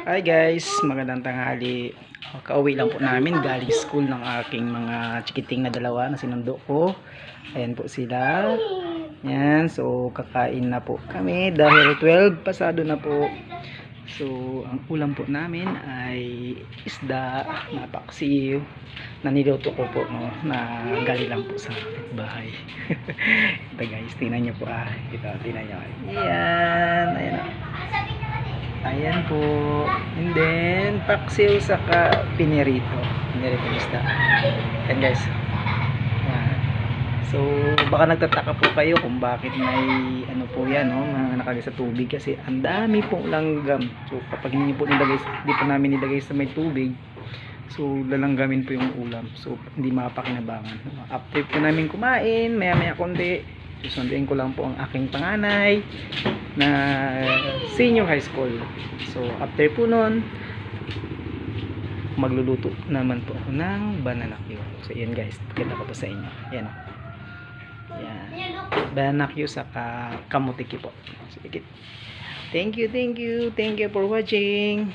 Hi guys, magandang tanghali. Kauwi lang po namin galing school ng aking mga chikiting na dalawa na sinundo ko. Ayan po sila. Yan, so kakain na po kami dahil 12 pasado na po. So, ang ulam po namin ay isda na na niluto ko po no, na galing lang po sa bahay. Ito guys, tingnan nyo po ah. Ito, tingnan nyo. Ayan, ayan ah. Ayan po. And then, paksiw saka pinirito. Pinirito isda. Ayan guys. Ayan. So, baka nagtataka po kayo kung bakit may ano po yan, no? Mga nakalagay sa tubig kasi ang dami pong langgam. So, kapag hindi po nilagay, hindi po namin nilagay sa may tubig, so lalanggamin po yung ulam. So, hindi makapakinabangan. After po namin kumain, maya-maya konti, susunduin ko lang po ang aking panganay na senior high school. So, after po nun, magluluto naman po ako ng banana Q. So, yan guys. Pakita ko po sa inyo. Yan. o. Yan. Banana Q saka kamutiki po. Sige. Thank you, thank you. Thank you for watching.